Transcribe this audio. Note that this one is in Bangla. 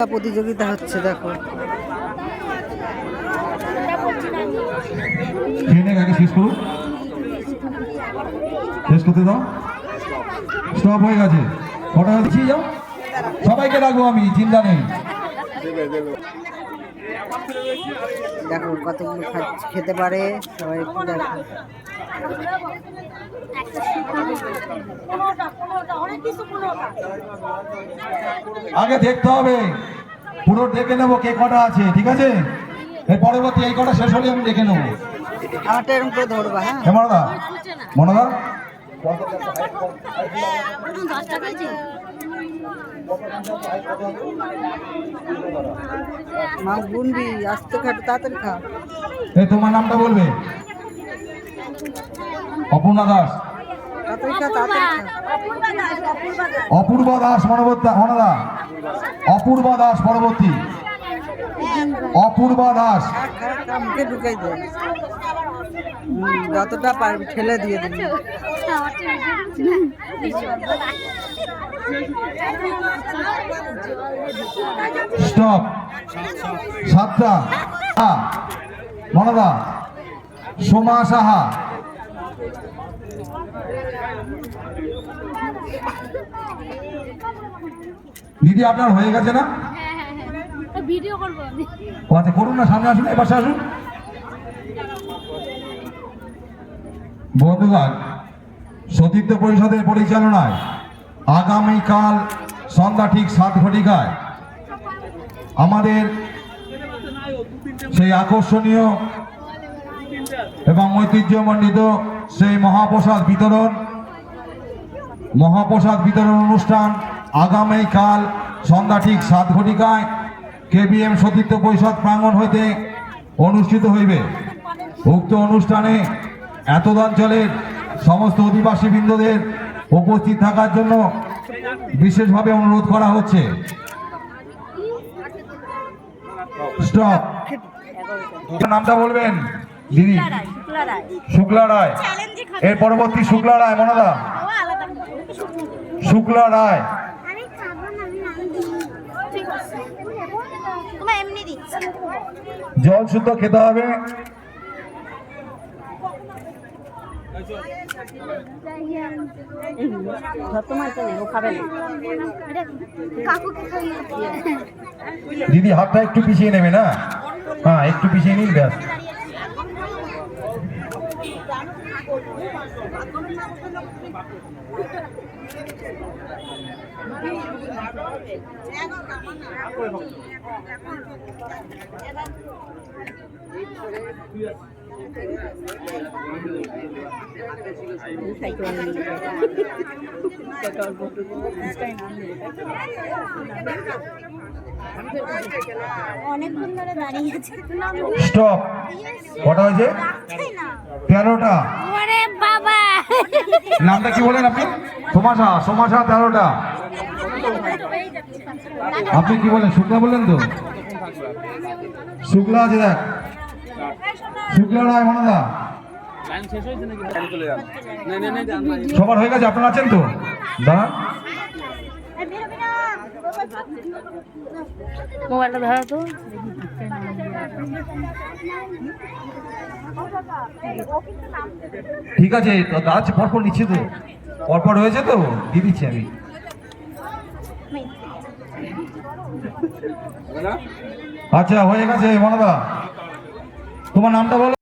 প্রতিযোগিতা হচ্ছে, দেখো। শেষ করুন? শেষ করতে দাও। স্টপ হয়ে গেছে। কটা যাও। সবাইকে ডাকবো আমি চিন্তা নেই। দেখো কতগুলো খেতে পারে। সবাই একটু দেখো। আগে দেখতে হবে। পুরো দেখে নেব কে কটা আছে ঠিক আছে? এর পরবর্তী এই কটা শেষ হলে আমি দেখে নেব। আমারটা এরকম করে ধরবা হ্যাঁ। হে মনদা। মনদা? মাছ গুনবি আস্তে খাটো তাড়াতাড়ি খা। এই তোমার নামটা বলবে? অপর্ণা দাস। অপূর্ব দাস মনোবর্তা মনদা অপূর্ব দাস পরবর্তী। অপূর্ব দাস। মুখে ঢুকাই দে। যতটা পারবি ঠেলে দিয়ে দিবি স্টপ। সাতটা। মনদা সোমা সাহা। দিদি আপনার হয়ে গেছে না? ভিডিও করব আচ্ছা করুন না সামনে আসুন এবার আসুন। বন্ধুগণ সতীর্থ পরিষদের পরিচালনায় আগামীকাল সন্ধ্যা ঠিক সাত ঘটিকায় আমাদের সেই আকর্ষণীয় এবং ঐতিহ্যমণ্ডিত সেই মহাপ্রসাদ বিতরণ মহাপ্রসাদ বিতরণ অনুষ্ঠান আগামীকাল সন্ধ্যা ঠিক সাত ঘটিকায় কেবিএম সতীর্থ পরিষদ প্রাঙ্গণ হইতে অনুষ্ঠিত হইবে। উক্ত অনুষ্ঠানে এতদ অঞ্চলের সমস্ত অধিবাসী বৃন্দদের উপস্থিত থাকার জন্য বিশেষভাবে অনুরোধ করা হচ্ছে। স্টপ। নামটা বলবেন? দিদি। শুক্লা রায় এর পরবর্তী শুক্লা রায় মনদা। শুক্লা রায়। আমি খাব না আমি নাম দিই ঠিক আছে। তোমার এমনি দিচ্ছি। জল শুদ্ধ খেতে হবে। দিদি হাতটা একটু পিছিয়ে নেবে না? হ্যাঁ একটু পিছিয়ে নিন ব্যাস। অনেকক্ষণ ধরে দাঁড়িয়ে আছে। স্টপ। কটা হয়েছে? তেরোটা। বাবা। নামটা কি বলেন আপনি? সোমাশা সোমাশা তেরোটা। আপনি কি বলেন? শুক্লা বললেন তো? শুক্লা আছে দেখ। শুক্লা রায় মনদা সবার হয়ে গেছে আপনারা আছেন তো? দাঁড়ান। মোবাইলটা ধরো তো। ঠিক আছে পরপর নিচ্ছে তো। পরপর হয়েছে তো দিয়ে দিচ্ছি আমি। আচ্ছা হয়ে গেছে মনদা। তোমার নামটা বলো।